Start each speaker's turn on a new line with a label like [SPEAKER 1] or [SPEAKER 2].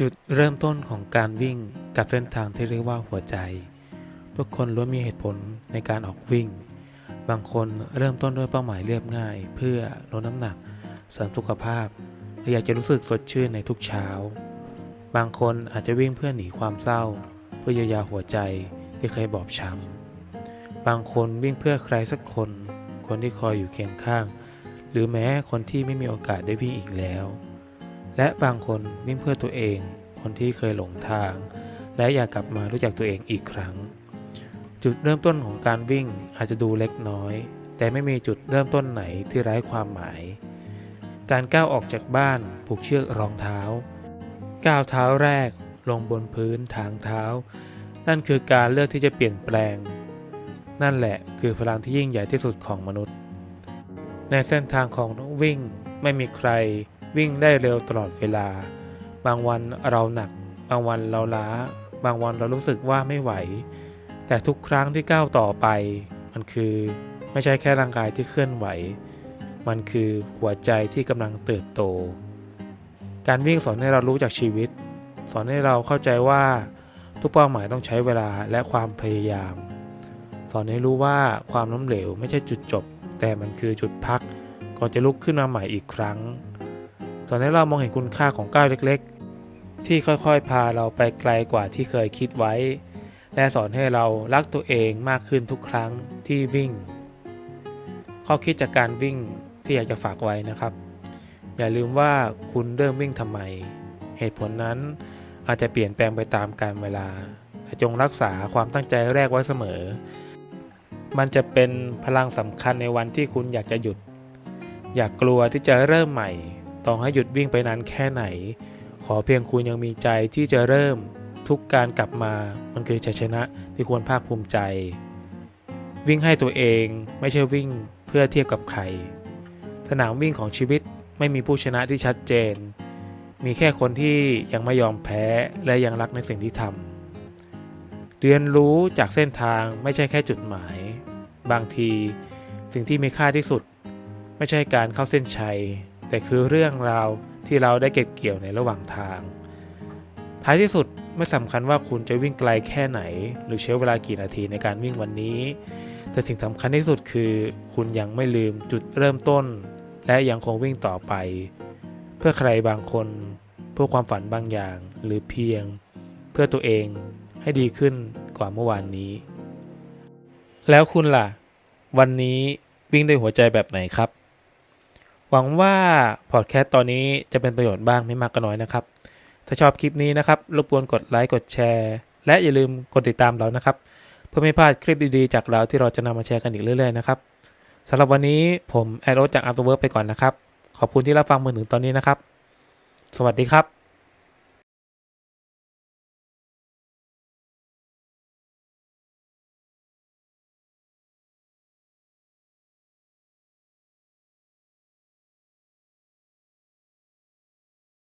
[SPEAKER 1] จุดเริ่มต้นของการวิ่งกับเส้นทางที่เรียกว่าหัวใจ ทุกคนล้วนมีเหตุผลในการออกวิ่ง บางคนเริ่มต้นด้วยเป้าหมายเรียบง่าย เพื่อลดน้ำหนัก เสริมสุขภาพหรืออยากจะรู้สึกสดชื่นในทุกเช้า บางคนอาจจะวิ่งเพื่อหนีความเศร้า เพื่อเยียวยาหัวใจที่เคยบอบช้ำบางคนวิ่งเพื่อใครสักคน คนที่คอยอยู่เคียงข้าง หรือแม้คนที่ไม่มีโอกาสได้วิ่งอีกแล้ว และบางคนวิ่งเพื่อตัวเอง คนที่เคยหลงทาง และอยากกลับมารู้จักตัวเองอีกครั้ง จุดเริ่มต้นของการวิ่งอาจจะดูเล็กน้อย แต่ไม่มีจุดเริ่มต้นไหนที่ไร้ความหมาย การก้าวออกจากบ้านผูกเชือกรองเท้า ก้าวเท้าแรกลงบนพื้นทางเท้า นั่นคือการเลือกที่จะเปลี่ยนแปลง นั่นแหละคือพลังที่ยิ่งใหญ่ที่สุดของมนุษย์ ในเส้นทางของนักวิ่งไม่มีใคร วิ่งได้เร็วตลอดเวลา บางวันเราหนัก บางวันเราล้า บางวันเรารู้สึกว่าไม่ไหว แต่ทุกครั้งที่ก้าวต่อไป มันคือไม่ใช่แค่ร่างกายที่เคลื่อนไหว มันคือหัวใจที่กำลังเติบโต การวิ่งสอนให้เรารู้จักชีวิต สอนให้เราเข้าใจว่าทุกเป้าหมายต้องใช้เวลาและความพยายาม สอนให้รู้ว่าความล้มเหลวไม่ใช่จุดจบ แต่มันคือจุดพักก่อนจะลุกขึ้นมาใหม่อีกครั้ง อนให้เรามองเห็นคุณค่าของก้าวเล็กๆ ที่ค่อยๆ พาเราไปไกลกว่าที่เคยคิดไว้ และสอนให้เรารักตัวเองมากขึ้นทุกครั้งที่วิ่ง ข้อคิดจากการวิ่งที่อยากจะฝากไว้นะครับ อย่าลืมว่าคุณเริ่มวิ่งทำไม เหตุผลนั้นอาจจะเปลี่ยนแปลงไปตามกาลเวลาแต่จงรักษาความตั้งใจแรกไว้เสมอ มันจะเป็นพลังสำคัญในวันที่คุณอยากจะหยุด อยากกลัวที่จะเริ่มใหม่ ต้องให้หยุดวิ่งไปนานแค่ไหน ขอเพียงคุณยังมีใจที่จะเริ่มทุกการกลับมา มันคือชัยชนะที่ควรภาคภูมิใจ วิ่งให้ตัวเองไม่ใช่วิ่งเพื่อเทียบกับใคร สนามวิ่งของชีวิตไม่มีผู้ชนะที่ชัดเจน มีแค่คนที่ยังไม่ยอมแพ้และยังรักในสิ่งที่ทำ เรียนรู้จากเส้นทางไม่ใช่แค่จุดหมาย บางทีสิ่งที่มีค่าที่สุด ไม่ใช่การเข้าเส้นชัย แต่คือเรื่องราวที่เราได้เก็บเกี่ยวในระหว่างทาง ท้ายที่สุดไม่สำคัญว่าคุณจะวิ่งไกลแค่ไหน หรือใช้เวลากี่นาทีในการวิ่งวันนี้ แต่สิ่งสำคัญที่สุดคือ คุณยังไม่ลืมจุดเริ่มต้น และยังคงวิ่งต่อไป เพื่อใครบางคน เพื่อความฝันบางอย่าง หรือเพียง เพื่อตัวเองให้ดีขึ้นกว่าเมื่อวานนี้ แล้วคุณล่ะ วันนี้วิ่งด้วยหัวใจแบบไหนครับ หวังว่าพอดแคสต์ตอนนี้จะเป็นประโยชน์บ้างไม่มากก็น้อยนะครับ ถ้าชอบคลิปนี้นะครับ รบกวนกดไลค์กดแชร์ และอย่าลืมกดติดตามเรานะครับ เพื่อไม่พลาดคลิปดีๆจากเราที่เราจะนำมาแชร์กันอีกเรื่อยๆนะครับสำหรับวันนี้ผมแอดโรสจากอัพเวิร์ไปก่อนนะครับ ขอบคุณที่รับฟังมาถึงตอนนี้นะครับ สวัสดีครับ